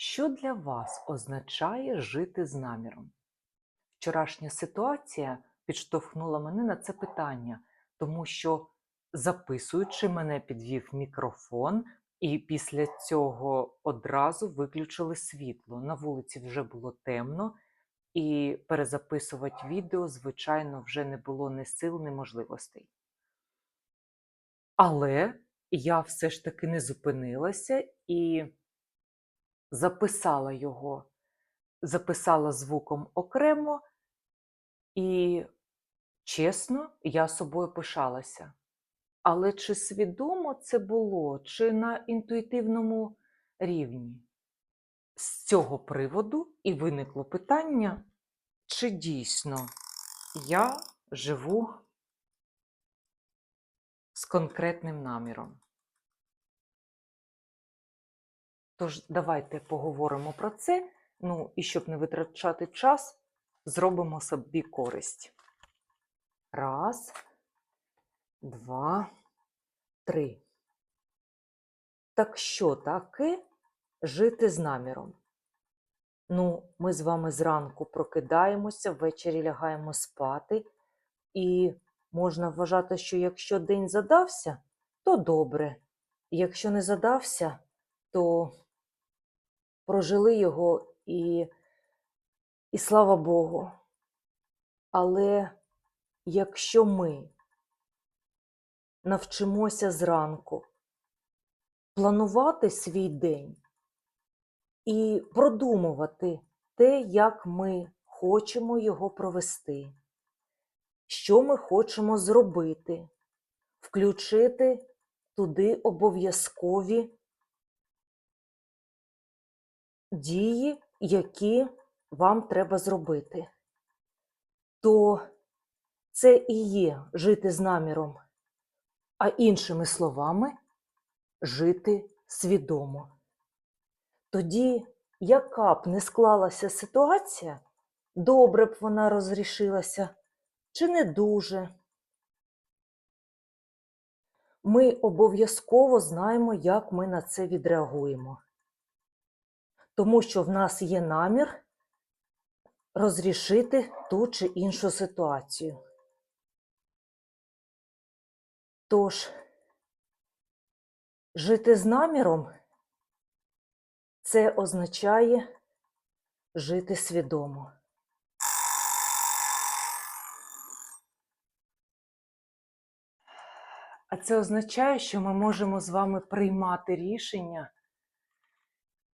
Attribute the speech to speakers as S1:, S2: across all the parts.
S1: Що для вас означає жити з наміром? Вчорашня ситуація підштовхнула мене на це питання, тому що, записуючи, мене підвів мікрофон, і після цього одразу виключили світло. На вулиці вже було темно, і перезаписувати відео, звичайно, вже не було ні сил, ні можливостей. Але я все ж таки не зупинилася і записала його, записала звуком окремо, і, чесно, я собою пишалася. Але чи свідомо це було, чи на інтуїтивному рівні? З цього приводу і виникло питання, чи дійсно я живу з конкретним наміром. Тож давайте поговоримо про це. Ну і щоб не витрачати час, зробимо собі користь. Раз, два, три. Так що таке жити з наміром? Ну, ми з вами зранку прокидаємося, ввечері лягаємо спати, і можна вважати, що якщо день задався, то добре. Якщо не задався, то прожили його і, і слава Богу. Але якщо ми навчимося зранку планувати свій день і продумувати те, як ми хочемо його провести, що ми хочемо зробити, включити туди обов'язкові дії, які вам треба зробити, то це і є жити з наміром, а іншими словами, жити свідомо. Тоді, яка б не склалася ситуація, добре б вона розрішилася чи не дуже, ми обов'язково знаємо, як ми на це відреагуємо тому що в нас є намір розрішити ту чи іншу ситуацію. Тож, жити з наміром це означає жити свідомо. А це означає, що ми можемо з вами приймати рішення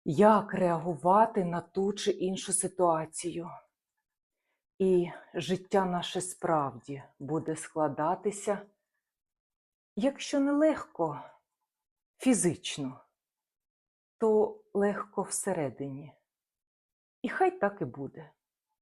S1: як реагувати на ту чи іншу ситуацію. І життя наше справді буде складатися, якщо не легко фізично, то легко всередині. І хай так і буде.